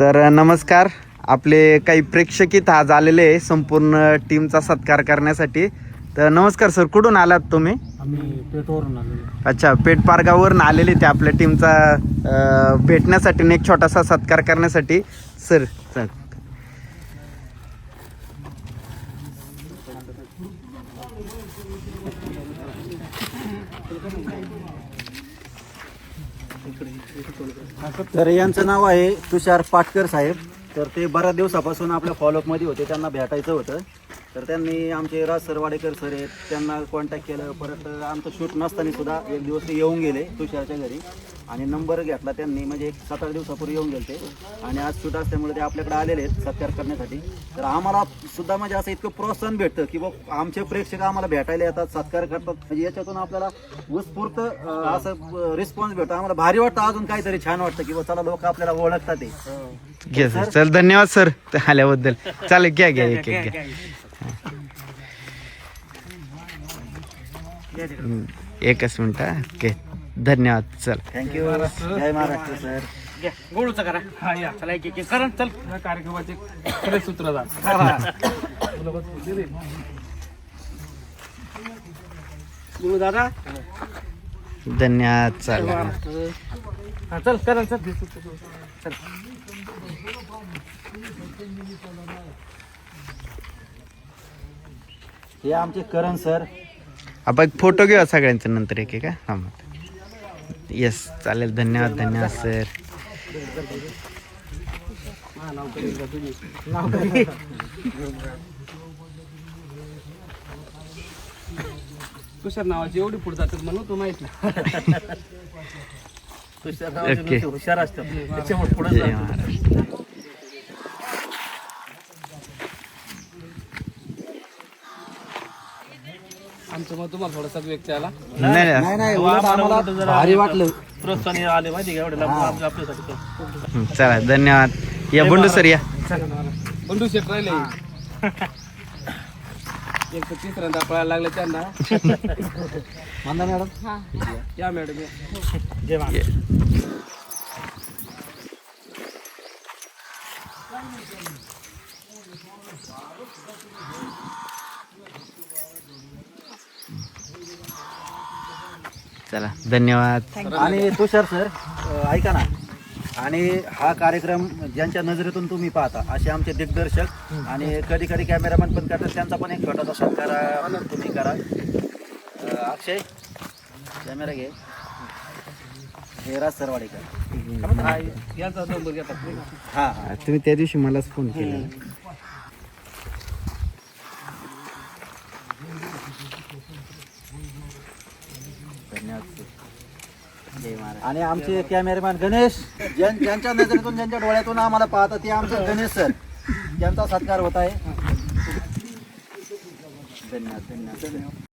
तर नमस्कार. आपले काही प्रेक्षक इथं आज आलेले आहे संपूर्ण टीमचा सत्कार करण्यासाठी. तर नमस्कार सर कुठून आलात तुम्ही? आम्ही पेटवरून आलेलो अच्छा पेठ पारगाववरून आलेले ते आपल्या टीमचा भेटण्यासाठी आणि एक छोटासा सत्कार करण्यासाठी. सर सर तर यांचं नाव आहे तुषार पाटकर साहेब. तर ते बऱ्याच दिवसापासून आपल्या फॉलोअपमध्ये होते त्यांना भेटायचं होतं. तर त्यांनी आमचे राज सरवाडेकर सर आहेत त्यांना कॉन्टॅक्ट केलं परत आमचं शूट नसताना सुद्धा एक दिवस ते येऊन गेले तुषारच्या घरी. आणि नंबर घेतला त्यांनी म्हणजे एक सात आठ दिवसापूर्वी येऊन गेले ते. आणि आज शूट असल्यामुळे ते आपल्याकडे आलेले आहेत सत्कार करण्यासाठी. तर आम्हाला सुद्धा म्हणजे असं इतकं प्रोत्साहन भेटतं की बघ आमचे प्रेक्षक आम्हाला भेटायला येतात सत्कार करतात. म्हणजे याच्यातून आपल्याला उत्स्फूर्त असं रिस्पॉन्स भेटतो. आम्हाला भारी वाटतं अजून काहीतरी छान वाटतं की बा चला लोक आपल्याला ओळखतात ते. हो. घ्या सर. चल धन्यवाद सर आल्याबद्दल. चालेल घ्या घ्या एक एक घ्या एकच मिनिट हा. ओके धन्यवाद चल. थँक्यू जय महाराष्ट्र सर गोळूचा करा. हा या. चला एक एक करा चल. कार्यक्रमाचे खरे सूत्र गुरु दादा धन्यवाद चल हा चल करा चल. चल. हे आमचे करण सर. आपण एक फोटो घेऊया सगळ्यांचं नंतर एक एक हा? येस चालेल. धन्यवाद धन्यवाद सर तुषार नावाची एवढी पुढे जातात म्हणून तू माहीत. नाही तुषार नावाचे हुशार असतात. त्याच्यामुळे पुढे तुम्हाला थोडासा व्यक्त आला. नाही नाही. नाही. नाही उलट आम्हाला भारी वाटलं. प्रोत्साहन आले माहिती का? एवढे आपल्यासाठी हं, चला धन्यवाद. या बंडू सर या. बंडू शेट राहिले. एक तर तिसऱ्यांदा पळायला लागले त्यांना. मंदा मॅडम? या मॅडम जय चला धन्यवाद. आणि तुषार सर अ, ऐका ना आणि हा कार्यक्रम ज्यांच्या नजरेतून तुम्ही पाहता असे आमचे दिग्दर्शक आणि कधी कधी कॅमेरामॅन पण करतात. त्यांचा पण एक छोटासा सत्कार तुम्ही करा. अ, अक्षय कॅमेरा घे. हे राज सरवाडेकर. हा, यांचा नंबर घेतात नाही का? हा तुम्ही त्या दिवशी मलाच फोन केला. धन्यवाद आणि आमचे कॅमेरामॅन गणेश ज्यां- ज्यांच्या नजरेतून ज्यांच्या डोळ्यातून आम्हाला पाहतात ते आमचे गणेश सर. यांचा सत्कार होत आहे. धन्यवाद धन्यवाद.